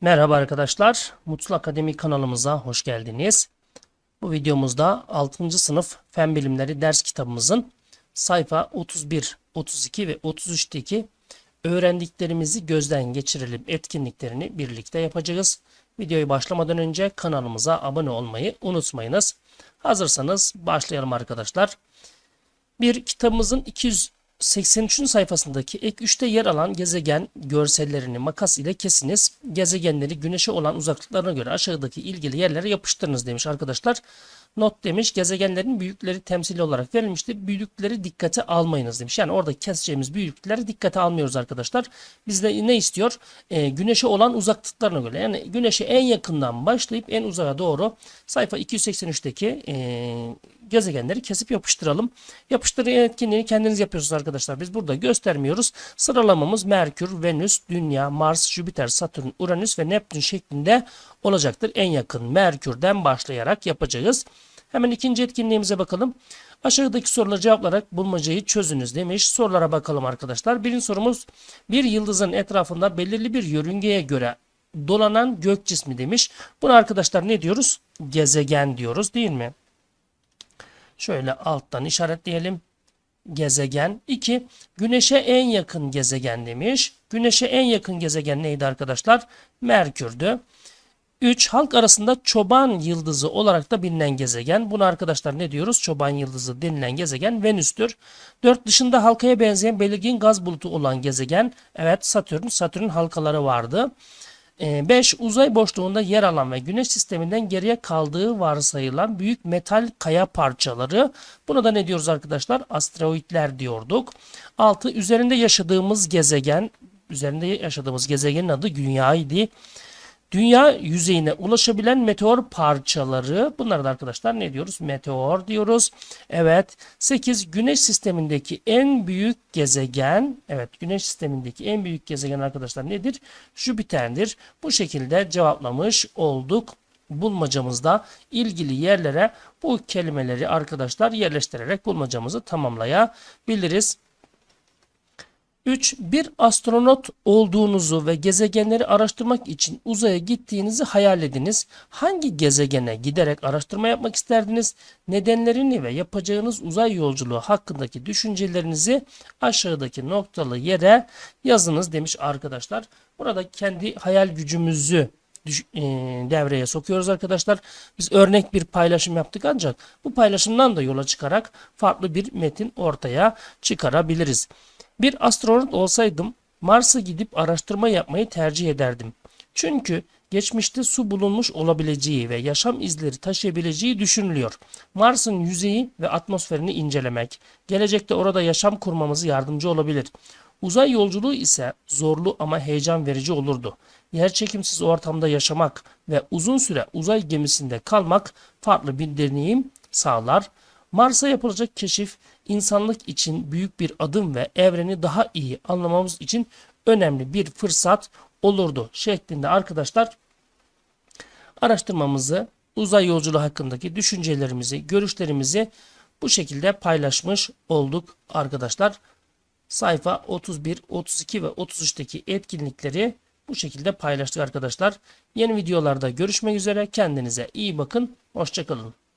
Merhaba arkadaşlar, Mutlu Akademi kanalımıza hoş geldiniz. Bu videomuzda 6. sınıf Fen Bilimleri ders kitabımızın sayfa 31, 32 ve 33'teki öğrendiklerimizi gözden geçirelim etkinliklerini birlikte yapacağız. Videoyu başlamadan önce kanalımıza abone olmayı unutmayınız. Hazırsanız başlayalım arkadaşlar. Bir kitabımızın 283. sayfasındaki ek 3'te yer alan gezegen görsellerini makas ile kesiniz. Gezegenleri güneşe olan uzaklıklarına göre aşağıdaki ilgili yerlere yapıştırınız demiş arkadaşlar. Not demiş gezegenlerin büyükleri temsili olarak verilmiştir. Büyüklükleri dikkate almayınız demiş. Yani orada keseceğimiz büyüklükleri dikkate almıyoruz arkadaşlar. Bizde ne istiyor? Ee, güneşe olan uzaklıklarına göre. Yani güneşe en yakından başlayıp en uzağa doğru sayfa 283'teki e, gezegenleri kesip yapıştıralım. Yapıştırı etkinliğini kendiniz yapıyorsunuz arkadaşlar. Biz burada göstermiyoruz. Sıralamamız Merkür, Venüs, Dünya, Mars, Jüpiter, Satürn, Uranüs ve Neptün şeklinde olacaktır. En yakın Merkür'den başlayarak yapacağız. Hemen ikinci etkinliğimize bakalım. Aşağıdaki soruları cevaplayarak bulmacayı çözünüz demiş. Sorulara bakalım arkadaşlar. Birinci sorumuz bir yıldızın etrafında belirli bir yörüngeye göre dolanan gök cismi demiş. Buna arkadaşlar ne diyoruz? Gezegen diyoruz değil mi? Şöyle alttan işaretleyelim. Gezegen. 2. Güneşe en yakın gezegen demiş. Güneşe en yakın gezegen neydi arkadaşlar? Merkür'dü. 3. Halk arasında çoban yıldızı olarak da bilinen gezegen. Buna arkadaşlar ne diyoruz? Çoban yıldızı denilen gezegen Venüs'tür. 4. Dışında halkaya benzeyen belirgin gaz bulutu olan gezegen. Evet Satürn. Satürn halkaları vardı. 5. Uzay boşluğunda yer alan ve güneş sisteminden geriye kaldığı varsayılan büyük metal kaya parçaları. Buna da ne diyoruz arkadaşlar? Asteroidler diyorduk. 6. Üzerinde yaşadığımız gezegen, üzerinde yaşadığımız gezegenin adı Dünya'ydı. Dünya yüzeyine ulaşabilen meteor parçaları. Bunlara da arkadaşlar ne diyoruz? Meteor diyoruz. Evet. 8. Güneş sistemindeki en büyük gezegen. Evet. Güneş sistemindeki en büyük gezegen arkadaşlar nedir? Jüpiter'dir. Bu şekilde cevaplamış olduk bulmacamızda ilgili yerlere bu kelimeleri arkadaşlar yerleştirerek bulmacamızı tamamlayabiliriz. 3. Bir astronot olduğunuzu ve gezegenleri araştırmak için uzaya gittiğinizi hayal ediniz. Hangi gezegene giderek araştırma yapmak isterdiniz? Nedenlerini ve yapacağınız uzay yolculuğu hakkındaki düşüncelerinizi aşağıdaki noktalı yere yazınız demiş arkadaşlar. Burada kendi hayal gücümüzü e, devreye sokuyoruz arkadaşlar. Biz örnek bir paylaşım yaptık ancak bu paylaşımdan da yola çıkarak farklı bir metin ortaya çıkarabiliriz. Bir astronot olsaydım Mars'a gidip araştırma yapmayı tercih ederdim. Çünkü geçmişte su bulunmuş olabileceği ve yaşam izleri taşıyabileceği düşünülüyor. Mars'ın yüzeyi ve atmosferini incelemek, gelecekte orada yaşam kurmamızı yardımcı olabilir. Uzay yolculuğu ise zorlu ama heyecan verici olurdu. Yerçekimsiz ortamda yaşamak ve uzun süre uzay gemisinde kalmak farklı bir deneyim sağlar. Mars'a yapılacak keşif insanlık için büyük bir adım ve evreni daha iyi anlamamız için önemli bir fırsat olurdu şeklinde arkadaşlar araştırmamızı uzay yolculuğu hakkındaki düşüncelerimizi, görüşlerimizi bu şekilde paylaşmış olduk arkadaşlar. Sayfa 31, 32 ve 33'teki etkinlikleri bu şekilde paylaştık arkadaşlar. Yeni videolarda görüşmek üzere. Kendinize iyi bakın. Hoşçakalın.